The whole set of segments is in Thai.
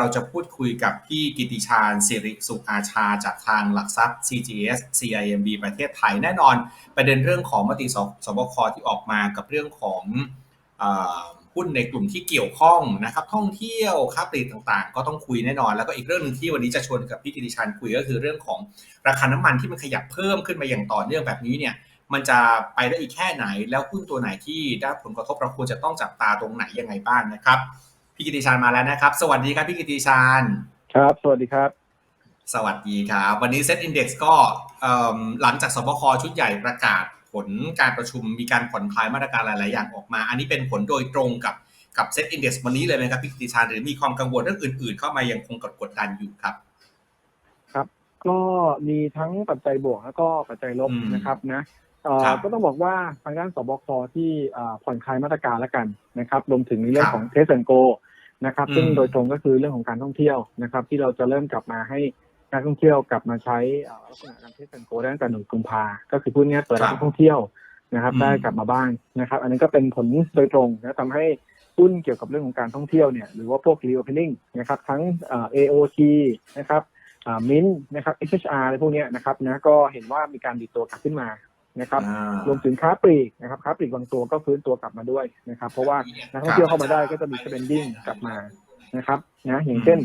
เราจะพูดคุยกับพี่กิติชาญสิริสุขอาชา จากทางหลักทรัพย์ CGS CIMB ประเทศไทยแน่นอน ประเด็นเรื่องของมติสสบคที่ออกมากับเรื่องของอหุ้นในกลุ่มที่เกี่ยวข้องนะครับท่องเที่ยวค้าปลีกต่างๆ ก็ต้องคุยแน่นอน แล้วก็อีกเรื่องหนึงที่วันนี้จะชวนกับพี่กิติชาญคุยก็คือเรื่องของราคาน้ำมันที่มันขยับเพิ่มขึ้นมาอย่างต่อเนื่องแบบนี้เนี่ยมันจะไปได้อีกแค่ไหนแล้วหุ้นตัวไหนที่ได้ผลกระทบเราควรจะต้องจับตาตรงไหนยังไงบ้างนะครับ พี่กิติชาญมาแล้วนะครับ สวัสดีครับพี่กิติชาญครับ สวัสดีครับ สวัสดีครับ วันนี้เซ็ตอินดี x ก็เอิ่มหลังจากสบคชุดใหญ่ประกาศผลการประชุมมีการผ่อนคลายมาตรการหลาย ๆ อย่างออกมา อันนี้เป็นผลโดยตรงกับกับเซ็ตอินดี x วันนี้เลยไหมครับพี่กิติชาญหรือมีความกังวลเรื่องอื่น ๆ เข้ามายังคงกดกดดันอยู่ครับ ครับ ก็มีทั้งปัจจัยบวกแล้วก็ปัจจัยลบอืมนะครับนะเอ่อครับก็ต้องบอกว่าทางด้านสบคที่เอ่อผ่อนคลายมาตรการแล้วกันนะครับรวมถึงในเรื่อคงรับของเทสแอนโก นะครับอืมซึ่งโดยตรงก็คือเรื่องของการท่องเที่ยวนะครับ ที่เราจะเริ่มกลับมาให้การท่องเที่ยวกลับมาใช้เอ่อลักษณะการเทสแอนโกได้ตั้งแต่หนึ่งกุมภาก็คือพูดง่ายๆเปิดรับนักท่องเที่ยวนะครับอืมได้กลับมาบ้างนะครับ อันนี้ก็เป็นผลโดยตรงนะทำให้หุ้นเกี่ยวกับเรื่องของการท่องเที่ยวเนี่ยหรือว่าพวก reopening นะครับ ทั้งเอ่อ AOT นะครับมินนะครับ XHR อะไรพวกเนี้ยนะครับนะก็เห็นว่ามีการดีดตัวกลับขึ้นมา นะครับอ่ารวมถึงค้าปลีกนะครับค้าปลีกบางตัวก็ฟื้นตัวกลับมาด้วยนะครับ เพราะว่านักท่องเที่ยวเข้ามาได้ก็จะมี spending กลับมานะครับนะอย่างเช่น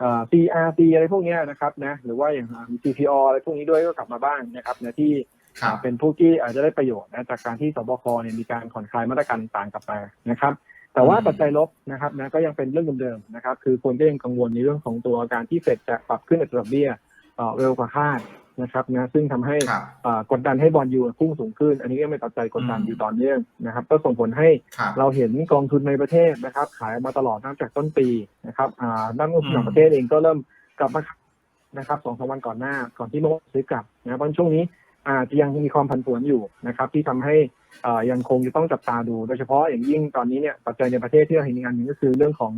เอ่อ CRC อะไรพวกเนี้ยนะครับนะหรือว่าอย่างมี CPO อะไรพวกนี้ด้วยก็กลับมาบ้างนะครับนะที่ครับเป็นผู้ที่อาจจะได้ประโยชน์นะจากการที่สบคเนี่ยมีการผ่อนคลายมาตรการต่างๆกลับมานะครับ แต่ว่าอืมปัจจัยลบนะครับนะก็ยังเป็นเรื่องเดิมๆนะครับ คือคนก็ยังกังวลในเรื่องของตัวการที่เฟดจะปรับขึ้นอัตราดอกเบี้ยเอ่อเร็วกว่าคาด นะครับนะซึ่งทำให้ครับเอ่อกดดันให้บอลยูพุ่งสูงขึ้น อันนี้ก็เป็นปัจจัยกดดันอืมอยู่ต่อเนื่องนะครับ ก็ส่งผลให้ครับเราเห็นกองทุนในประเทศนะครับ ขายมาตลอดตั้งแต่ต้นปีนะครับอ่าด้านลงทุนอืมต่างประเทศเองก็เริ่มกลับมานะครับสองสามวันก่อนหน้าก่อนที่โมซื้อกลับนะครับเพราะช่วงนี้อาจจะยังมีความผันผวนอยู่นะครับ ที่ทำให้เอ่อยังคงจะต้องจับตาดู โดยเฉพาะอย่างยิ่งตอนนี้เนี่ยปัจจัยในประเทศที่เราเห็นอีกอันหนึ่งก็คือเรื่องของ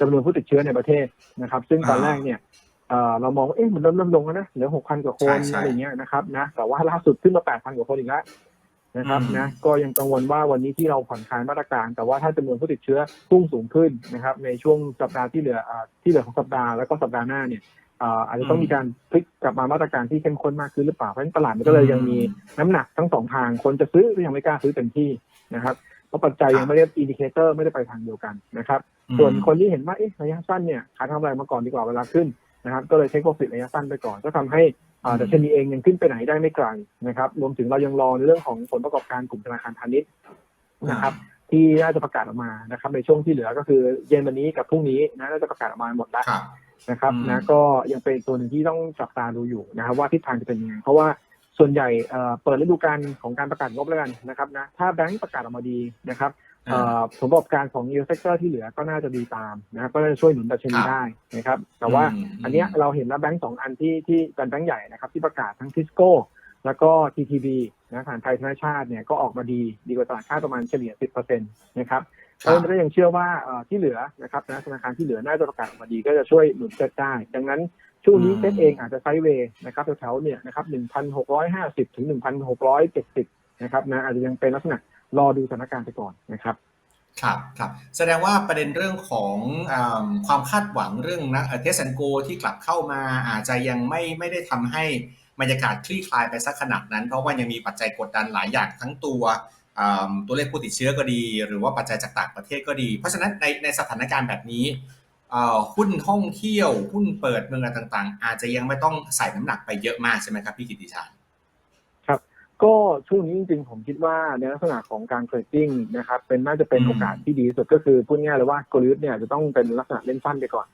จำนวนผู้ติดเชื้อในประเทศนะครับ ซึ่งตอนแรกเนี่ย เอ่อเรามองว่าเอ๊ะมันเริ่มเริ่มลงแล้วนะเหลือหกพันกว่าคนใช่ใช่อะไรเงี้ยนะครับนะแต่ว่าล่าสุดขึ้นมาแปดพันกว่าคนอีกแล้วนะครับอืมนะก็ยังกังวลว่าวันนี้ที่เราผ่อนคลายมาตรการ แต่ว่าถ้าจำนวนผู้ติดเชื้อพุ่งสูงขึ้นนะครับ ในช่วงสัปดาห์ที่เหลืออ่าที่เหลือของสัปดาห์แล้วก็สัปดาห์หน้าเนี่ยอ่าอาจจะต้องมีการพลิกกลับมามาตรการที่เข้มข้นมากขึ้นหรือเปล่าเพราะฉะนั้นตลาดมันก็เลยยังมีน้ำหนักทั้งสองทางคนจะซื้อก็ยังไม่กล้าซื้อเต็มที่นะครับเพราะปัจจัยยังไม่ได้อินดิเคเตอร์ไม่ได้ไปทางเดียวกันนะครับ ส่วนคนที่เห็นว่าเอ๊ะระยะสั้นเนี่ยขายทำอะไรมาก่อนดีกว่าเวลาขึ้น นะครับก็เลยเทคโปรฟิตระยะสั้นไปก่อน ก็ทำให้อ่าอืมดัชนีเองยังขึ้นไปไหนได้ไม่ไกลนะครับ รวมถึงเรายังรอในเรื่องของผลประกอบการกลุ่มธนาคารพาณิชย์นะครับที่น่าจะประกาศออกมานะครับ ในช่วงที่เหลือก็คือเย็นวันนี้กับพรุ่งนี้นะน่าจะประกาศออกมาหมดแล้วครับนะครับอืมนะก็ยังเป็นตัวหนึ่งที่ต้องจับตาดูอยู่นะครับ ว่าทิศทางจะเป็นยังไงเพราะว่าส่วนใหญ่เอ่อเปิดฤดูกาลของการประกาศงบแล้วกันนะครับนะถ้าแบงก์ประกาศออกมาดีนะครับเอ่อ ผลประกอบการของ e ี sector ที่เหลือก็น่าจะดีตามนะครับก็จะช่วยหนุนดัชนีครับได้นะครับ แต่ว่าอืมอันเนี้ยเราเห็นแล้วแบงก์สองอันที่ที่เป็นแบงก์ใหญ่นะครับ ที่ประกาศทั้งทิสโก้แล้วก็ TTB นะธนาคารไทยธนาชาติเนี่ยก็ออกมาดีดีกว่าตลาดคาดประมาณเฉลี่ย 10%นะครับเพครัราะบฉะนั้นก็ยังเชื่อว่าเอ่อที่เหลือนะครับนะธนาคารที่เหลือน่าจะประกาศออกมาดีก็จะช่วยหนุนเซ็ตได้ ดังนั้นช่วงนี้อืมเซ็ตเองอาจจะไซด์เวย์นะครับแถวๆเนี่ยนะครับ 1,650 ถึง 1,670 นะครับนะอาจจะยังเป็นลักษณะ รอดูสถานการณ์ไปก่อนนะครับครับครับแสดงว่าประเด็นเรื่องของอความคาดหวังเรื่องนะเทสแอนโกที่กลับเข้ามาอาจจะยังไม่ไม่ได้ทำให้บรรยากาศคลี่คลายไปสักขนาดนั้น เพราะว่ายังมีปัจจัยกดดันหลายอย่างทั้งตัวตัวเลขผู้ติดเชื้อก็ดี หรือว่าปัจจัยจากต่างประเทศก็ดี เพราะฉะนั้นในในสถานการณ์แบบนี้หุ้นท่องเที่ยวหุ้นเปิดเมืองอะไรต่างๆ อาจจะยังไม่ต้องใส่น้ำหนักไปเยอะมากใช่ไหมครับพี่กิติชาญ ก็ช่วงนี้จริงๆ ผมคิดว่าในลักษณะของการเทรดดิ้งนะครับ เป็นน่าจะเป็นอืมโอกาสที่ดีที่สุดก็คือพูดง่ายเลยว่ากลยุทธ์เนี่ยจะต้องเป็นลักษณะเล่นสั้นไปก่อน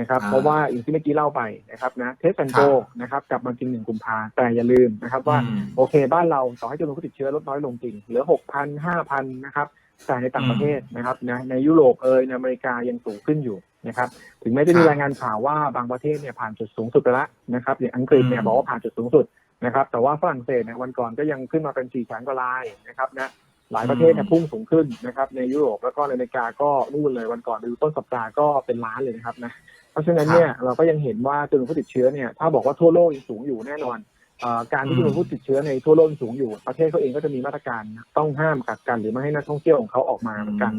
นะครับอ่าเพราะว่าอย่างที่เมื่อกี้เล่าไปนะครับนะเทสแอนโกครับนะครับกลับมาจริงหนึ่งกุมภาแต่อย่าลืมนะครับว่าอืมโอเคบ้านเราต่อให้จำนวนผู้ติดเชื้อลดน้อยลงจริง เหลือหกพันห้าพันนะครับแต่ในต่างประเทศนะครับนะในยุโรปเอยในอเมริกายังสูงขึ้นอยู่นะครับถึงแม้จะมีครับรายงานข่าวว่าบางประเทศเนี่ยผ่านจุดสูงสุดไปแล้วนะครับอย่างอังกฤษเนี่ยอืมบอกว่าผ่านจุดสูงสุด นะครับ แต่ว่าฝรั่งเศสเนี่ยวันก่อนก็ยังขึ้นมาเป็น4แสนกว่ารายนะครับนะหลายประเทศเนี่ยอืมพุ่งสูงขึ้นนะครับ ในยุโรปแล้วก็ในอเมริกาก็นู่นเลยวันก่อนดูต้นสัปดาห์ก็เป็นล้านเลยนะครับนะเพราะฉะนั้นเนี่ยเราก็ยังเห็นว่าจำนวนผู้ติดเชื้อเนี่ยถ้าบอกว่าทั่วโลกยังสูงอยู่แน่นอนเอ่อการที่จำนวนผู้ติดเชื้อในทั่วโลกสูงอยู่ ประเทศเขาเองก็จะมีมาตรการต้องห้ามกักกันหรือไม่ให้นักท่องเที่ยวของเขาออกมาเหมือนกัน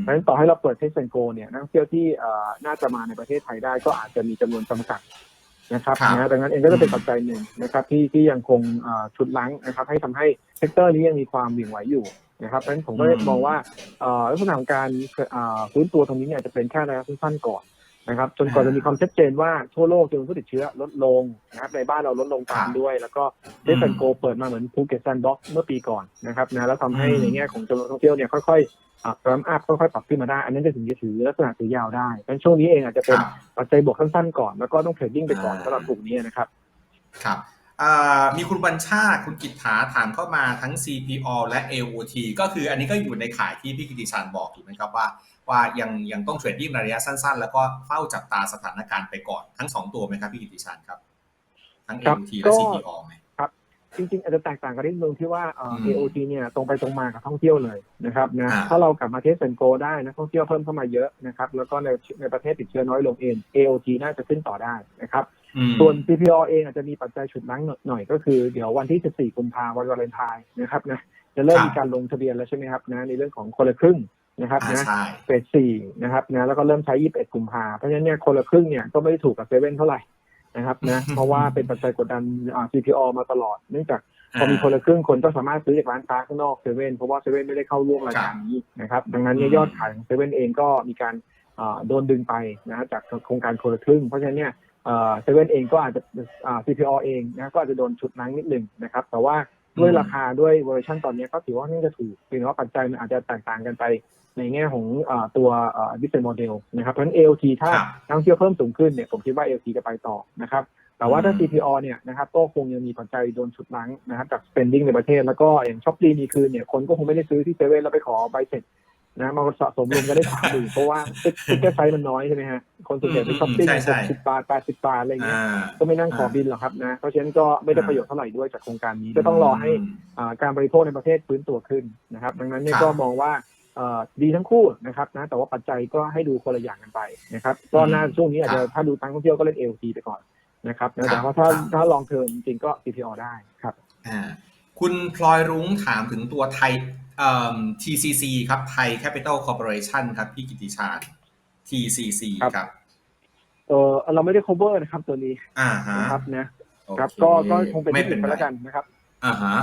เพราะฉะนั้นต่อให้เราเปิดเทสเซนโกเนี่ยนักท่องเที่ยวที่เอ่อน่าจะมาในประเทศไทยได้ก็อาจจะมีจำนวนจำกัด นะครับครับนะดังนั้นเองก็จะเป็นปัจจัยหนึ่งนะครับที่ที่ยังคงเอ่อชุดลังนะครับ ให้ทำให้เซกเตอร์นี้ยังมีความเหวี่ยงไหวอยู่นะครับเพราะฉะนั้นผมก็เลยอืมมองว่าเอ่อลักษณะของการเอ่อฟื้นตัวตรงนี้เนี่ยจะเป็นแค่ระยะสั้นๆก่อน นะครับ จนกว่าจะมีความชัดเจนว่าทั่วโลกจำนวนผู้ติดเชื้อลดลงนะครับในบ้านเราลดลงตามด้วย แล้วก็เทสเซนโกเปิดมาเหมือนภูเก็ตแซนด์บ็อกซ์เมื่อปีก่อนนะครับนะแล้วทำให้ในแง่ของจำนวนนักท่องเที่ยวเนี่ยค่อยๆอะรัมอัพค่อยๆปรับขึ้นมาได้ อันนั้นจะถึงจะถือลักษณะถือยาวได้เพราะฉะนั้นช่วงนี้เองอาจจะคเป็นรับปัจจัยบวกสั้นๆก่อนแล้วก็ต้องเทรดดิ้งไปก่อนอ่าสำหรับกลุ่มนี้นะครับครับอ่ามีคุณบัญชาติคุณกิตถาถามเข้ามาทั้ง CPO และ AOT ก็คืออันนี้ก็อยู่ในขายที่พี่กิติชันบอกถูกไหมครับว่า ว่ายังยังต้องเทรดดิ้งระยะสั้น ๆ แล้วก็เฝ้าจับตาสถานการณ์ไปก่อนทั้งสองตัวไหมครับพี่กิติชันครับ ทั้งครับ AOT ก็และ CPO ไหมจริงๆ อาจจะแตกต่างกันนิดนึงที่ว่าเอ่ออืม AOT เนี่ยตรงไปตรงมากับท่องเที่ยวเลยนะครับนะอ่าถ้าเรากลับมาเทสเซนโกได้นะท่องเที่ยวเพิ่มเข้ามาเยอะนะครับแล้วก็ในในประเทศติดเชื้อน้อยลงเอง AOT น่าจะขึ้นต่อได้นะครับอืมส่วน CPO เองอาจจะมีปัจจัยฉุดรั้งหน่อยก็คือเดี๋ยววันที่ 14 กุมภาพันธ์วันวาเลนไทน์นะครับนะจะเริ่มครับมีการลงทะเบียนแล้วใช่ไหมครับนะในเรื่องของคนละครึ่ง นะครับอ่านะใช่เฟสสี่นะครับนะแล้วก็เริ่มใช้21กุมภาเพราะฉะนั้นเนี่ยคนละครึ่งเนี่ยก็ไม่ได้ถูกกับเซเว่นเท่าไหร่นะครับนะเพราะว่าเป็นปัจจัยกดดันอ่า CPO มาตลอดเนื่องจากพอมีคนละครึ่งคนก็สามารถซื้อจากร้านค้าข้างนอกเซเว่นเพราะว่าเซเว่นไม่ได้เข้าร่วมรายการนี้นะครับดังนั้นเนี่ยอืมยอดขายของเซเว่นเองก็มีการอ่าโดนดึงไปนะจากโครงการคนละครึ่ง เพราะฉะนั้นเนี่ยเซเว่นเองก็อาจจะอ่า CPO เองนะก็อาจจะโดนฉุดนั้งนิดหนึ่งนะครับ แต่ว่าด้วยราคาด้วยเวอร์ชันตอนนี้ก็ถือว่าน่าจะถูกเพียงแต่ว่าปัจจัยมันอาจจะแตกต่างกันไป ในแง่ของอาตัวบิสเนสโมเดลนะครับ เพราะฉะนั้น AOT ถ้าครับนักท่องเที่ยวเพิ่มสูงขึ้นเนี่ยผมคิดว่า AOT จะไปต่อนะครับแต่ว่าถ้าอืม CPO เนี่ยนะครับก็คงยังมีปัจจัยโดนฉุดลั้งนะครับจาก spending ในประเทศ แล้วก็อย่างช็อปดีมีคืนเนี่ยคนก็คงไม่ได้ซื้อที่เซเว่นแล้วไปขอใบเสร็จนะมาสะสมรวมกันได้สามหมื่นเพราะว่าติ๊กเก็ตไซส์มันน้อยใช่ไหมฮะคนส่วนใหญ่ไปช้อปปิ้งใช่ใช่สิบบาทแปดสิบบาทอะไรเงี้ยอ่าก็ไม่นั่งขอบินหรอกครับนะเพราะฉะนั้นก็ไม่ได้ประโยชน์เท่าไหร่ด้วยจากโครงการนี้ก็ต้องรอให้อ่าการบริโภคในประเทศฟื้นตัวขึ้นนะครับ ดังนั้นเนี่ยครับก็มองว่าเอ่อ ดีทั้งคู่นะครับนะแต่ว่าปัจจัยก็ให้ดูคนละอย่างกันไปนะครับก็น่าช่วงนี้อาจจะถ้าดูตั้งท่องเที่ยวก็เล่น LT ไปก่อนนะครับนะแต่ว่าถ้าถ้าลองเทอมจริงๆก็ CPO ได้ครับอ่าคุณพลอยรุ้งถามถึงตัวไทยเอ่อ TCC ครับไทย Capital Corporation ครับพี่กิติชาญ TCC ครับครับเออเราไม่ได้ cover นะครับตัวนี้อ่าฮะนะครับนะโอเคครับก็ก็คงเป็นเทไม่คนิเป็คนไปไรแล้วกันนะครับอ่าฮะ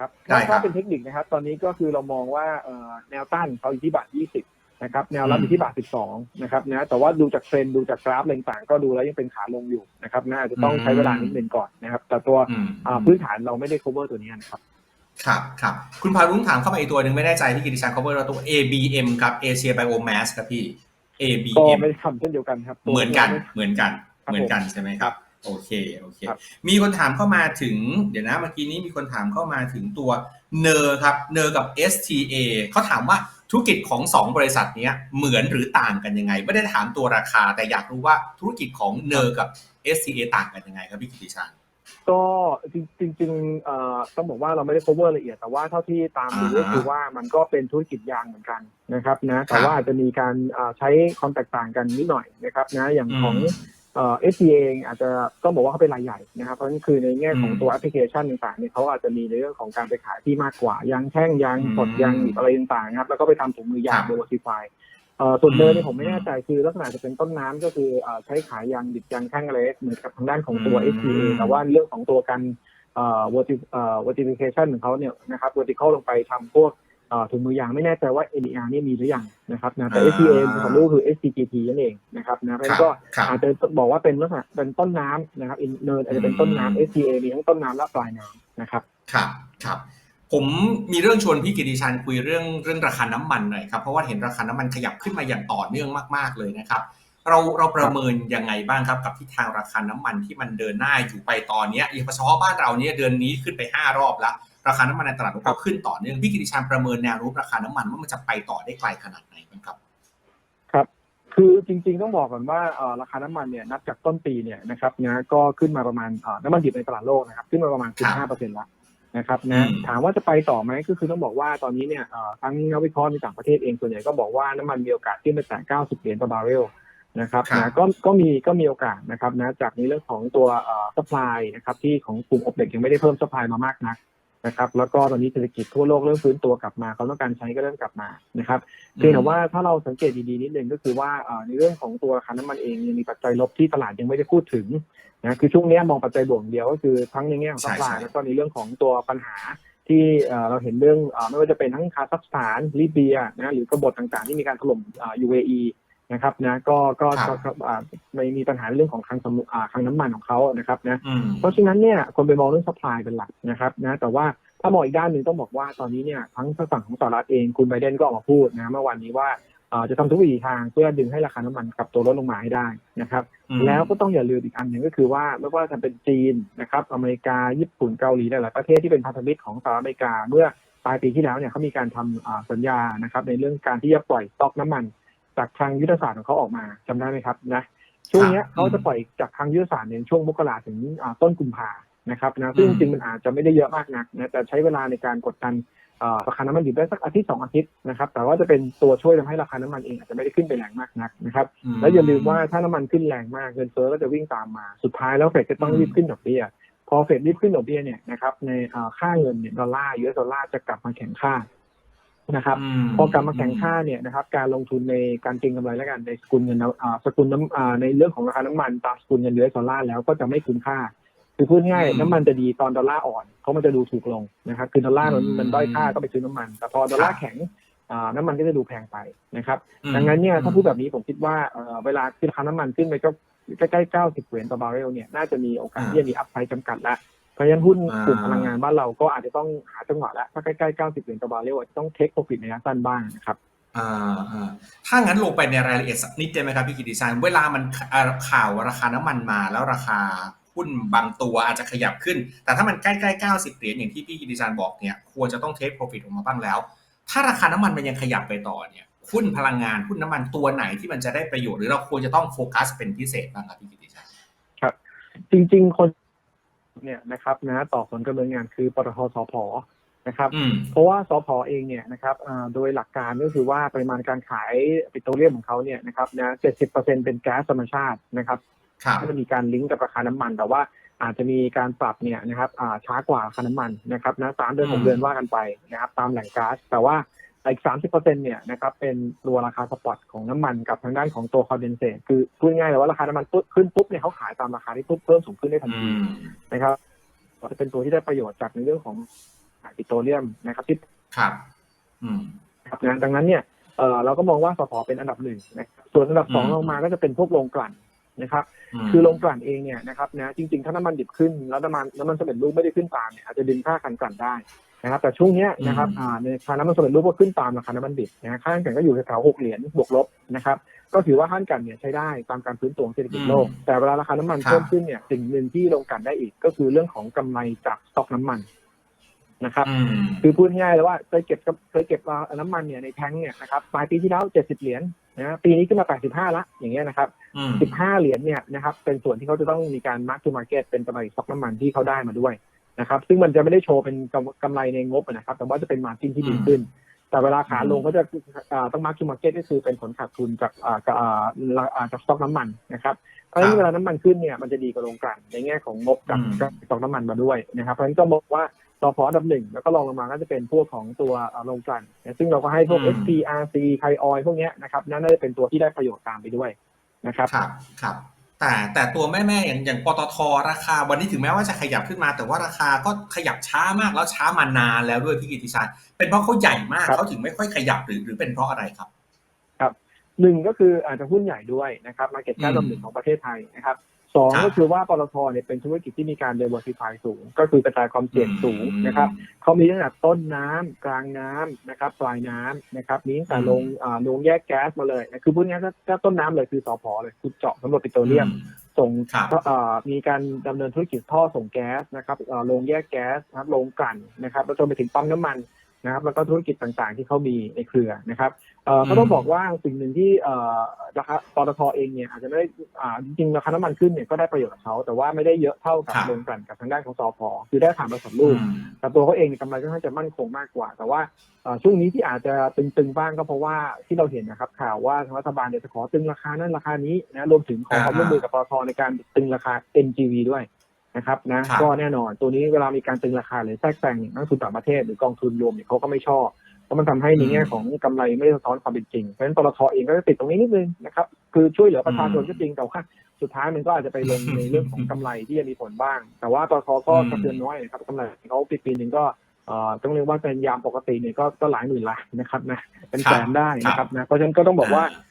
ครับได้ครัถ้าบเป็นเทคนิคนะครับ ตอนนี้ก็คือเรามองว่าเอ่อแนวต้านเขาอยู่ที่บาท 20 นะครับ แนวรับอยู่ที่บาท 12 นะครับนะ แต่ว่าดูจากเทรนด์ดูจากกราฟอะไรต่างๆก็ดูแล้วยังเป็นขาลงอยู่นะครับน่าจะต้องใช้เวลานิดนึงก่อนนะครับ แต่ตัวอืมอ่าพื้นฐานเราไม่ได้ cover ตัวนี้นะครับ ครับครับคุณพลอยรุ้งถามเข้ามาอีกตัวหนึ่งไม่แน่ใจพี่กิติชาญ cover เราตัว ABM ครับ Asia Biomass ครับพี่ ก็ ABM ไม่ได้ทำเช่นเดียวกันครับตัวเหมือนกันไเหมือนกันครับเหมือนกันใช่ไหมครับ โอเคโอเคครับมีคนถามเข้ามาถึง เดี๋ยวนะเมื่อกี้นี้มีคนถามเข้ามาถึงตัวเนอร์ครับเนอร์กับ STA เขาถามว่าธุรกิจของสองบริษัทเนี้ยเหมือนหรือต่างกันยังไง ไม่ได้ถามตัวราคา แต่อยากรู้ว่าธุรกิจของเนอร์กับ STA ต่างกันยังไงครับพี่กิติชาญก็จริงจริงๆเอ่อต้องบอกว่าเราไม่ได้ cover ละเอียด แต่ว่าเท่าที่ตามดูอ่าฮะก็คือว่ามันก็เป็นธุรกิจยางเหมือนกันนะครับนะแต่ครับว่าอาจจะมีการอ่าใช้ความแตกต่างกันนิดหน่อยนะครับนะอย่างของอืม เอ่อ SCA เองอาจจะต้องบอกว่าเขาเป็นรายใหญ่นะครับ เพราะฉะนั้นคือในแง่ของอืมตัวแอปพลิเคชันต่างๆเนี่ยเขาอาจจะมีในเรื่องของการไปขายที่มากกว่ายางแท่งยางสดอืมยางอะไรต่างๆนะครับ แล้วก็ไปทำถุงมือยางครับโดย Diversify เอ่อส่วนเนินเนี่ยอืมผมไม่แน่ใจคือลักษณะจะเป็นต้นน้ำก็คือเอ่อใช้ขายยางดิบยางแท่งอะไรเหมือนกับทางด้านของตัวอืม SCA แต่ว่าเรื่องของตัวการเอ่อ verti เอ่อ vertification ของเขาเนี่ยนะครับ vertical ลงไปทำพวกเอ่อ ถุงมือยางไม่แน่ใจว่า NER เนี่ยมีหรือยังนะครับนะแต่อ่า SCA ของลูกคือ SCGT นั่นเองนะครับนะเพราะฉะครันั้บนก็ครับอาจจะบอกว่าเป็นลักษณะเป็นต้นน้ำนะครับ in- เนินอาจจะเป็นต้นน้ำ SCA มีทั้งต้นน้ำและปลายน้ำนะครับครับครับผมมีเรื่องชวนพี่กิติชันคุยเรื่องเรื่องราคาน้ำมันหน่อยครับเพราะว่าเห็นราคาน้ำมันขยับขึ้นมาอย่างต่อเนื่องมาก ๆเลยนะครับ เราเราประเมินยังไงบ้างครับกับทิศทางราคาน้ำมันที่มันเดินหน้าอยู่ไปตอนเนี้ยอย่างเฉพาะบ้านเราเนี่ยเดือนนี้ขึ้นไปห้ารอบแล้ว ราคาน้ำมันในตลาดโลกก็ขึ้นต่อเนื่องพี่กิติชันประเมินแนวโน้มราคาน้ำมันว่ามันจะไปต่อได้ไกลขนาดไหนบ้างครับ ครับ คือจริงๆต้องบอกก่อนว่าเอ่อราคาน้ำมันเนี่ยนับจากต้นปีเนี่ยนะครับนะก็ขึ้นมาประมาณเอ่อน้ำมันดิบในตลาดโลกนะครับขึ้นมาประมาณ15เปอร์เซ็นต์ละนะครับอืนะมถามว่าจะไปต่อไหมก็คือต้องบอกว่าตอนนี้เนี่ยเอ่อทั้งนักวิเคราะห์ในต่างประเทศเองส่วนใหญ่ก็บอกว่าน้ำมันมีโอกาสขึ้นไปแตะ90 เหรียญต่อบาร์เรลนะครับครับนะก็ก็มีก็มีโอกาสนะครับนะจากในเรื่องของตัวเอ่อ supply นะครับที่ของกลุ่มอบเหล็กยังไม่ได้เพิ่ม supply มามากนัก นะครับ แล้วก็ตอนนี้เศรษฐกิจทั่วโลกเริ่มฟื้นตัวกลับมาเขาต้องการใช้ก็เริ่มกลับมานะครับเพียงแต่ว่าถ้าเราสังเกตดีๆนิดนึงก็คือว่าในเรื่องของตัวราคาน้ำมันเองยังมีปัจจัยลบที่ตลาดยังไม่ได้พูดถึงนะคือช่วงนี้มองปัจจัยบวกเดียวก็คือทั้งในแง่ของใช่ supply ใช่แล้วก็ในเรื่องของตัวปัญหาที่เราเห็นเรื่องไม่ว่าจะเป็นทั้งคาซัคสถานลิเบียนะหรือกบฏต่างๆ ที่มีการถล่มอ่า UAE นะครับนะก็ก็ครับก็อ่าไม่มีปัญหาเรื่องของคลังสำอ่าคลังน้ำมันของเขานะครับนะอืมเพราะฉะนั้นเนี่ยคนไปมองเรื่อง supply เป็นหลักนะครับนะแต่ว่าถ้ามองอีกด้านหนึ่งต้องบอกว่าตอนนี้เนี่ยทั้งฝั่งของสหรัฐเองคุณไบเดนก็ออกมาพูดนะเมื่อวันนี้ว่าเอ่อจะทำทุกวิถีทางเพื่อดึงให้ราคาน้ำมันกลับตัวลดลงมาให้ได้นะครับอืมแล้วก็ต้องอย่าลืมอีกอันหนึ่งก็คือว่าไม่ว่าจะเป็นจีนนะครับอเมริกาญี่ปุ่นเกาหลีหลายๆประเทศที่เป็นพันธมิตรของสหรัฐอเมริกาเมื่อปลายปีที่แล้วเนี่ยเขามีการทำอ่าสัญญานะครับในเรื่องการที่จะปล่อยสต็อกน้ำมัน จากทางยุทธศาสตร์ของเขาออกมาจำได้ไหมครับนะช่วงเนี้ยครับเขาจะปล่อยจากทางยุทธศาสตร์ในช่วงมกราถึงอ่าต้นกุมภานะครับนะซึ่งอืจมริงๆมันอาจจะไม่ได้เยอะมากนักนะแต่ใช้เวลาในการกดดันอ่าราคาน้ำมันดิบได้สักอาทิตย์สองอาทิตย์นะครับแต่ว่าจะเป็นตัวช่วยทำให้ราคาน้ำมันเองอาจจะไม่ได้ขึ้นไปแรงมากนักนะครับแล้วอย่าลืมว่าถ้าน้ำมันขึ้นแรงมากเงินเฟ้อก็จะวิ่งตามมาสุดท้ายแล้วเฟดจะต้องรีบขึ้นดอกเบี้ยพอเฟดรีบขึ้นดอกเบี้ยเนี่ยนะครับในเอ่อค่าเงินเนี่ยดอลลาร์ยูเอสดอลลาร์จะกลับมาแข็งค่า นะครับมพอกลับมาแข็งค่าเนี่ยนะครับ การลงทุนในการเก็งกำไรและกันในสกุลเงินน้ำอ่าสกุลน้ำอ่าในเรื่องของราคาน้ำมันตามสกุลเงินยูเอสดอลลาร์แล้วก็จะไม่คุ้มค่าคือพูดง่ายอืมน้ำมันจะดีตอนดอลลาร์อ่อนเพราะมันจะดูถูกลงนะครับ คือดอลลาร์มันอืมมันด้อยค่าก็ไปซื้อน้ำมัน แต่พอดอลลาร์แข็งอ่าน้ำมันก็จะดูแพงไปนะครับอืมดังนั้นเนี่ยถ้าพูดแบบนี้ผมคิดว่าเอ่อเวลาที่ราคาน้ำมันขึ้นไปก็ใกล้ๆ 90 เหรียญต่อบาร์เรลเนี่ยน่าจะมีโอกาสอ่าที่จะมีอัพไซด์จำกัดแล้ว เพราะฉะนั้นหุ้นอ่ากลุ่มพลังงานบ้านเราก็อาจจะต้องหาจังหวะแล้วถ้าใกล้ๆ90เหรียญต่อบาร์เรลอาจจะต้องเทคโปรฟิตในระยะสั้นบ้างนะครับอ่าอ่าถ้างั้นลงไปในรายละเอียดสักนิดได้ไหมครับพี่กิติชัยเวลามันอ่าข่าวราคาน้ำมันมาแล้วราคาหุ้นบางตัวอาจจะขยับขึ้น แต่ถ้ามันใกล้ๆ90เหรียญอย่างที่พี่กิติชัยบอกเนี่ยควรจะต้องเทคโปรฟิตออกมาบ้างแล้ว ถ้าราคาน้ำมันมันยังขยับไปต่อเนี่ยหุ้นพลังงานหุ้นน้ำมันตัวไหนที่มันจะได้ประโยชน์หรือเราควรจะต้องโฟกัสเป็นพิเศษบ้างครับพี่กิติชัยจริง ๆ คน เนี่ยนะครับนะต่อผลกำเนินงานคือปตทสพนะครับอืมเพราะว่าสพเองเนี่ยนะครับอ่าโดยหลักการก็คือว่าปริมาณการขายปิโตรเลียมของเขาเนี่ยนะครับนะ70%เป็นแก๊สธรรมชาตินะครับครับก็จะมีการลิงก์กับราคาน้ำมัน แต่ว่าอาจจะมีการปรับเนี่ยนะครับอ่าช้ากว่าราคาน้ำมันนะครับนะสามเดือนหอืกมเดือนว่ากันไปนะครับตามแหล่งก๊าซแต่ว่า อีกสามสิบเปอร์เซ็นเนี่ยนะครับเป็นตัวราคาสปอตของน้ำมันกับทางด้านของตัวคอนเดนเซตคือพูดง่ายๆเลยว่าราคาน้ำมันปุ๊บขึ้นปุ๊บเนี่ยเขาขายตามราคาที่ปุ๊บเพิ่มสูงขึ้นได้ทันอืทีมนะครับก็จะเป็นตัวที่ได้ประโยชน์จากในเรื่องของปิโตรเลียมนะครับที่ครับอืมครับนะดังนั้นเนี่ยเออเราก็มองว่าสพเป็นอันดับหนึ่งนะครับส่วนอันดับสองอืมลงมาก็จะเป็นพวกโรงกลั่นนะครับมคือโรงกลั่นเองเนี่ยนะครับนะจริงๆ ถ้าน้ำมันดิบขึ้นแล้วน้ำมันน้ำมันสำเร็จรูปไม่ได้ขึ้นตามเนี่ยอาจจะดึงค่าการกลั่นได้ นะครับแต่ช่วงเนี้ยนะครับอืมอ่าในราคาน้ำมันสำเร็จรูปก็ขึ้นตามราคาน้ำมันดิบนะค่าการกลั่นก็อยู่แถวๆหกเหรียญบวกลบนะครับก็ถือว่าค่าการกลั่นเนี่ยใช้ได้ตามการฟื้นตัวของเศรษฐกิจโลก แต่เวลาราคาน้ำมันครับเพิ่มขึ้นเนี่ยสิ่งหนึ่งที่โรงกลั่นได้อีก ก็คือเรื่องของกำไรจากสต็อกน้ำมันนะครับอืมคือพูดง่ายๆเลยว่าเคยเก็บเคยเก็บน้ำมันเนี่ยในแทงค์เนี่ยนะครับปลายปีที่แล้วเจ็ดสิบเหรียญนะปีนี้ขึ้นมาแปดสิบห้าละอย่างเงี้ยนะครับอืมสิบห้าเหรียญเนี่ยนะครับเป็นส่วนที่เขาจะต้องมีการมาร์กทูมาร์เก็ตเป็นกำไรสต็อกน้ำมันที่เขาได้มาด้วย นะครับ ซึ่งมันจะไม่ได้โชว์เป็นกำกำไรในงบนะครับ แต่ว่าจะเป็นมาร์จิ้นที่ดีขึ้น แต่เวลาขาลงก็จะอ่าต้องมาร์กทูมาร์เก็ตก็คือเป็นผลขาดทุนจากอ่ากับอ่าอ่าจากสต็อกน้ำมันนะครับเพราะฉะนั้นเวลาน้ำมันขึ้นเนี่ยมันจะดีกว่าโรงกลั่นในแง่ของงบจากอืมจากสต็อกน้ำมันมาด้วยนะครับ เพราะฉะนั้นก็บอกว่าต่อพออันดับหนึ่งแล้วก็รองลงมาก็จะเป็นพวกของตัวอ่าโรงกลั่นนะซึ่งเราก็ให้พวกอืม SPRC ไคออยพวกเนี้ยนะครับนั่นน่าจะเป็นตัวที่ได้ประโยชน์ตามไปด้วยนะครับ ครับครับ แต่แต่ตัวแม่ๆอย่างอย่างปตทราคา วันนี้ถึงแม้ว่าจะขยับขึ้นมา แต่ว่าราคาก็ขยับช้ามากแล้วช้ามานานแล้วด้วยพี่กิติชัยเป็นเพราะเขาใหญ่มากครับเขาถึงไม่ค่อยขยับหรือหรือเป็นเพราะอะไรครับหนึ่งก็คืออาจจะหุ้นใหญ่ด้วยนะครับมาเก็ตแคอืปมลำหนึ่งของประเทศไทยนะครับ สองครับก็คือว่าปตทเนี่ยเป็นธุรกิจที่มีการ diversify สูง ก็คือกระจายความเสี่ยงสูงนะครับเขามีตั้งแต่ต้นน้ำกลางน้ำนะครับปลายน้ำนะครับมีตั้งแต่อืมลงอ่าลงแยกแก๊สมาเลยนะคือพูดง่ายๆถ้าถ้าต้นน้ำเลยคือสพเลยคือเจาะสำรวจปิโตรเลียมส่งครับเอ่อมีการดำเนินธุรกิจท่อส่งแก๊สนะครับเอ่อโรงแยกแก๊สนะครับโรงกลั่นนะครับแล้วจนไปถึงปั๊มน้ำมัน นะครับแล้วก็ธุรกิจต่างๆที่เขามีในเครือนะครับเอ่อก็ต้องบอกว่าสิ่งหนึ่งที่เอ่อราคาปตทเองเนี่ยอาจจะไม่ได้อ่าจริงๆราคาน้ำมันขึ้นเนี่ยก็ได้ประโยชน์กับเขาแต่ว่าไม่ได้เยอะเท่ากับครับโรงกลั่นกับทางด้านของสพคือได้ฐานผสมรูปอืมแต่ตัวเขาเองเนี่ยกำไรค่อนข้างจะมั่นคงมากกว่า แต่ว่าเอ่อช่วงนี้ที่อาจจะตึงๆบ้างก็เพราะว่าที่เราเห็นนะครับข่าวว่าทางรัฐบาลเนี่ยจะขอตึงราคานั้นราคานี้นะรวมถึงขอความร่วมมือกับปตทในการตึงราคา NGV ด้วย นะครับนะครับก็แน่นอนตัวนี้เวลามีการตึงราคาหรือแทรกแซงเนี่ยนักลงทุนต่างประเทศหรือกองทุนรวมเนี่ยเขาก็ไม่ชอบเพราะมันทำให้ในแง่ของกำไรไม่ได้สะท้อนความเป็นจริงเพราะฉะนั้นปตทเองก็จะติดตรงนี้นิดนึงนะครับคือช่วยเหลือประชาชนก็จริงแต่ว่าสุดท้ายมันก็อาจจะไปลงในเรื่องของกำไรที่จะมีผลบ้าง แต่ว่าปตทก็กระเทือนน้อยนะครับกำไรเขาปีปีหนึ่งก็เอ่อต้องเรียกว่าเป็นยามปกติเนี่ยก็ก็หลายหมื่นล้านนะครับนะเป็นแสนได้นะครับนะเพราะฉะนั้นก็ต้องบอกว่าเอ่อ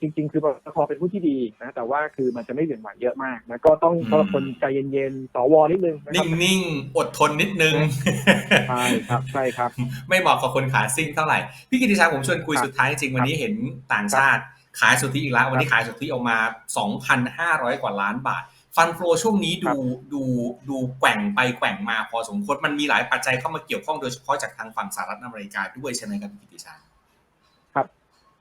จริง ๆ คือปตทเป็นผู้ที่ดีนะแต่ว่าคือมันจะไม่เหวี่ยงไหวเยอะมากนะก็ต้องสำหรับคนใจเย็นๆสวนิดนึงนะครับนิ่งๆ อดทนนิดนึง ใช่ครับใช่ครับ ไม่เหมาะกับคนขาซิ่งเท่าไหร่ พี่กิติชัยผมชวนคุยครับสุดท้ายจริงๆวันนี้เห็นต่างชาติ ขายสุทธิอีกแล้ว วันนี้ขายสุทธิออกมา 2,500 กว่าล้านบาท ฟันโฟช่วงนี้ครัดูบดูดูแกว่งไปแกว่งมาพอสมควรมันมีหลายปัจจัยเข้ามาเกี่ยวข้องโดยเฉพาะจากทางฝั่งสหรัฐอเมริกาด้วยใช่ไหมครับพี่กิติชัย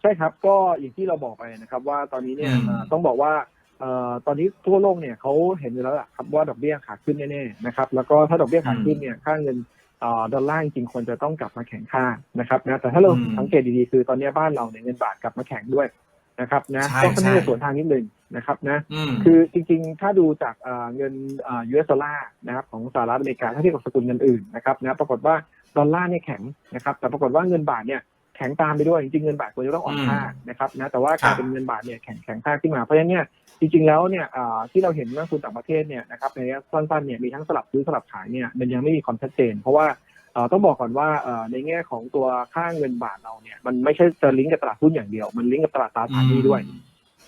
ใช่ครับก็อย่างที่เราบอกไปนะครับ ว่าตอนนี้เนี่ยอืมเอ่อต้องบอกว่าเอ่อตอนนี้ทั่วโลกเนี่ยเขาเห็นอยู่แล้วล่ะครับว่าดอกเบี้ยขาขึ้นแน่ๆนะครับแล้วก็ถ้าดอกเบี้ยขาขึ้นเนี่ยค่าเงินเอ่อดอลลาร์จริงๆควรจะต้องกลับมาแข็งค่านะครับนะแต่ถ้าเราอืมสังเกตดีๆคือตอนนี้บ้านเราเนี่ยเงินบาทกลับมาแข็งด้วยนะครับนะใช่ก็ค่อนข้างใช่ จะสวนทางนิดนึงนะครับนะ อืม คือจริงๆ ถ้าดูจากเอ่อเงินเอ่อ US ดอลลาร์นะครับของสหรัฐอเมริกาถ้าเทียบกับสกุลเงินอื่นนะครับนะปรากฏว่าดอลลาร์เนี่ยแข็งนะครับแต่ปรากฏว่าเงินบาทเนี่ย แข็งตามไปด้วยจริงๆเงินบาทควรจะต้องอ่อนค่านะครับนะแต่ว่ากลายเป็นเงินบาทเนี่ยแข็งแข็งค่าขึ้นมาเพราะฉะนั้นเนี่ยจริงๆแล้วเนี่ยเอ่อที่เราเห็นนักลงทุนต่างประเทศเนี่ยนะครับในระยะสั้นๆเนี่ยมีทั้งสลับซื้อสลับขายเนี่ยมันยังไม่มีความชัดเจน เพราะว่าเอ่อต้องบอกก่อนว่าเอ่อในแง่ของตัวค่าเงินบาทเราเนี่ยมันไม่ใช่จะลิงก์กับตลาดหุ้นอย่างเดียว มันลิงก์กับตลาดตราสารหนี้ด้วย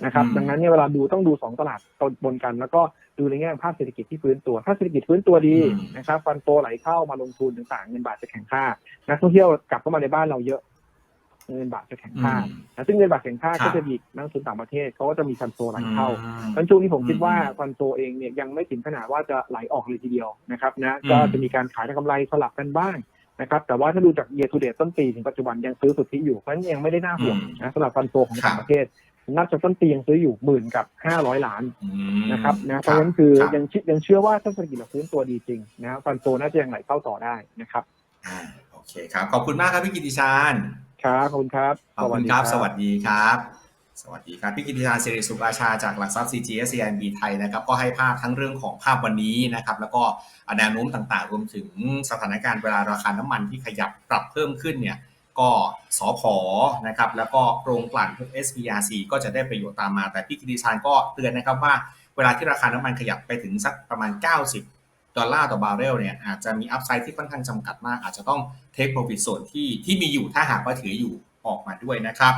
นะครับอืมดังนั้นเนี่ยเวลาดูต้องดูสองตลาดบนกัน แล้วก็ดูในแง่ภาพเศรษฐกิจที่ฟื้นตัว ถ้าเศรษฐกิจฟื้นตัวดีอืมนะครับฟันโตไหลเข้ามาลงทุนต่างๆเงินบาทจะแข็งค่า นักท่องเที่ยวกลับเข้ามาในบ้านเราเยอะ เงินบาทจะแข็งค่าอืมนะซึ่งเงินบาทแข็งค่าครัก็บจะดีดนักลงทุนต่างประเทศเขาก็จะมีฟันโตไหลเข้าอืมเพราะฉะนั้นช่วงนี้ผมคิดว่าอืมฟันโตเองเนี่ยยังไม่ถึงขนาดว่าจะไหลออกเลยทีเดียวนะครับนะอืมก็จะมีการขายทางกำไรสลับกันบ้างนะครับแต่ว่าถ้าดูจากเย r ทูเดตต้นปีถึงปัจจุบันยังซื้อสุทธิอยู่เพราะฉะนั้นยังไม่ได้น่าห่วงนะสำหรับฟันโตของต่างประเทศนับจากต้นปียังซื้ออยู่หมื่นกับห้าร้อยล้านอืมนะครับนะเพราะฉะนั้นคือรับยังเชื่อยังเชื่อว่าถ้าเศรษฐกิจเราฟื้นตัวดีจริงนะฟันโตน่าจะยังไหลเข้าต่อได้นะครับอ่าโอเคครับ ขอบคุณมากครับพี่กิติชาญ ครับขอบคุณครับ ขอบคุณครับ สวัสดีครับ สวัสดีครับ พี่กิติชาญสิริสุขอาชาจากหลักทรัพย์ CGS CIMB ไทยนะครับ ก็ให้ภาพทั้งเรื่องของภาพวันนี้นะครับ แล้วก็แนวโน้มต่างๆ รวมถึงสถานการณ์เวลาราคาน้ำมันที่ขยับปรับเพิ่มขึ้นเนี่ย ก็สอพอนะครับ แล้วก็โรงกลั่นพวก SPRC ก็จะได้ประโยชน์ตามมา แต่พี่กิติชาญก็เตือนนะครับว่าเวลาที่ราคาน้ำมันขยับไปถึงสักประมาณ 90 ดอลลาร์ต่อบาร์เรลเนี่ยอาจจะมีอัพไซด์ที่ค่อนข้างจำกัดมาก อาจจะต้องเทคโปรฟิตส่วนที่ที่มีอยู่ถ้าหากว่าถืออยู่ออกมาด้วยนะครับ